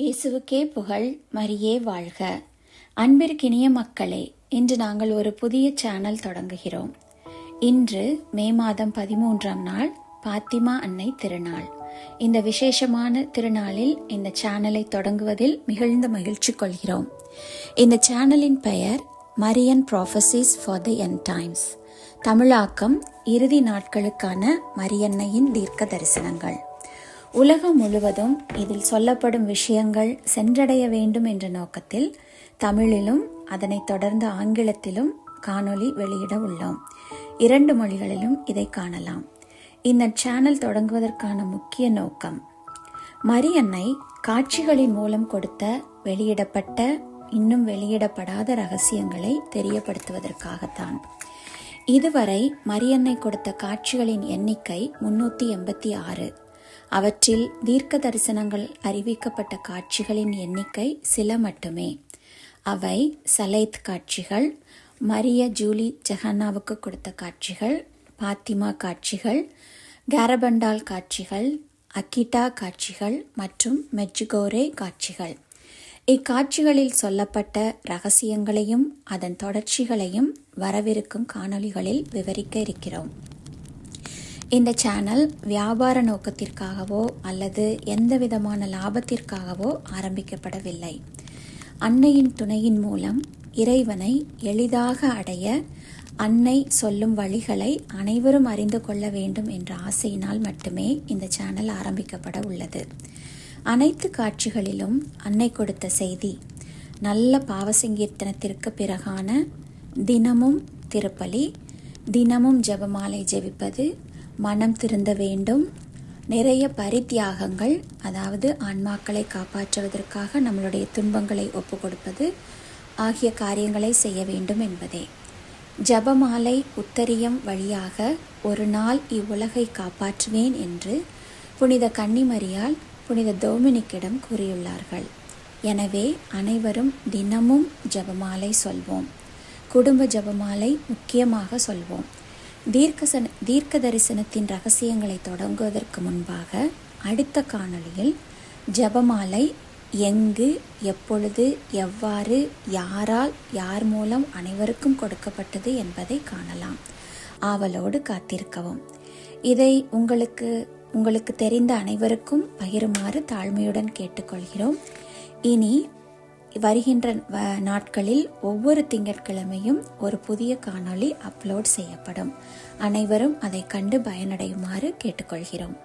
இயேசுவுக்கே புகழ் மரியே வாழ்க. அன்பிற்கினிய மக்களே இன்று நாங்கள் ஒரு புதிய சேனல் தொடங்குகிறோம். இன்று மே மாதம் பதிமூன்றாம் நாள் பாத்திமா அன்னை திருநாள். இந்த விசேஷமான திருநாளில் இந்த சேனலை தொடங்குவதில் மிகுந்த மகிழ்ச்சி கொள்கிறோம். இந்த சேனலின் பெயர் Marian prophecies for the end times தமிழாக்கம் இறுதி நாட்களுக்கான மரியன்னையின் தீர்க்க தரிசனங்கள். உலகம் முழுவதும் இதில் சொல்லப்படும் விஷயங்கள் சென்றடைய வேண்டும் என்ற நோக்கத்தில் தமிழிலும் அதனைத் தொடர்ந்து ஆங்கிலத்திலும் காணொளி வெளியிட உள்ளோம். இரண்டு மொழிகளிலும் இதை காணலாம். இந்த சேனல் தொடங்குவதற்கான முக்கிய நோக்கம் மரியன்னை காட்சிகளின் மூலம் கொடுத்த வெளியிடப்பட்ட இன்னும் வெளியிடப்படாத ரகசியங்களை தெரியப்படுத்துவதற்காகத்தான். இதுவரை மரியன்னை கொடுத்த காட்சிகளின் எண்ணிக்கை முன்னூத்தி எண்பத்தி ஆறு. அவற்றில் தீர்க்க தரிசனங்கள் அறிவிக்கப்பட்ட காட்சிகளின் எண்ணிக்கை சில மட்டுமே. அவை சலைத் காட்சிகள் மரிய ஜூலி ஜஹன்னாவுக்கு கொடுத்த காட்சிகள் பாத்திமா காட்சிகள் கேரபண்டால் காட்சிகள் அக்கிட்டா காட்சிகள் மற்றும் மெஜ்கோரே காட்சிகள். இக்காட்சிகளில் சொல்லப்பட்ட ரகசியங்களையும் அதன் தொடர்ச்சிகளையும் வரவிருக்கும் காணொளிகளில் விவரிக்க இருக்கிறோம். இந்த சேனல் வியாபார நோக்கத்திற்காகவோ அல்லது எந்த விதமான லாபத்திற்காகவோ ஆரம்பிக்கப்படவில்லை. அன்னையின் துணையின் மூலம் இறைவனை எளிதாக அடைய அன்னை சொல்லும் வழிகளை அனைவரும் அறிந்து கொள்ள வேண்டும் என்ற ஆசையினால் மட்டுமே இந்த சேனல் ஆரம்பிக்கப்பட உள்ளது. அனைத்து காட்சிகளிலும் அன்னை கொடுத்த செய்தி நல்ல பாவசங்கீர்த்தனத்திற்கு பிறகான தினமும் திருப்பலி தினமும் ஜெபமாலை ஜெபிப்பது மனம் திருந்த வேண்டும். நிறைய பரித்தியாகங்கள் அதாவது ஆன்மாக்களை காப்பாற்றுவதற்காக நம்மளுடைய துன்பங்களை ஒப்பு கொடுப்பது ஆகிய காரியங்களை செய்ய வேண்டும் என்பதே. ஜபமாலை உத்தரியம் வழியாக ஒரு நாள் இவ்வுலகை காப்பாற்றுவேன் என்று புனித கன்னிமரியால் புனித டோமினிக்கிடம் கூறியுள்ளார்கள். எனவே அனைவரும் தினமும் ஜபமாலை சொல்வோம். குடும்ப ஜபமாலை முக்கியமாக சொல்வோம். தீர்க்கசன தீர்க்க தரிசனத்தின் ரகசியங்களை தொடங்குவதற்கு முன்பாக அடுத்த காணொளியில் ஜபமாலை எங்கு எப்பொழுது எவ்வாறு யாரால் யார் மூலம் அனைவருக்கும் கொடுக்கப்பட்டது என்பதை காணலாம். ஆவலோடு காத்திருக்கவும். இதை உங்களுக்கு உங்களுக்கு தெரிந்த அனைவருக்கும் பகிருமாறு தாழ்மையுடன் கேட்டுக்கொள்கிறோம். இனி வருகின்ற நாட்களில் ஒவ்வொரு திங்கட்கிழமையும் ஒரு புதிய காணொளி அப்லோட் செய்யப்படும். அனைவரும் அதை கண்டு பயனடையுமாறு கேட்டுக்கொள்கிறோம்.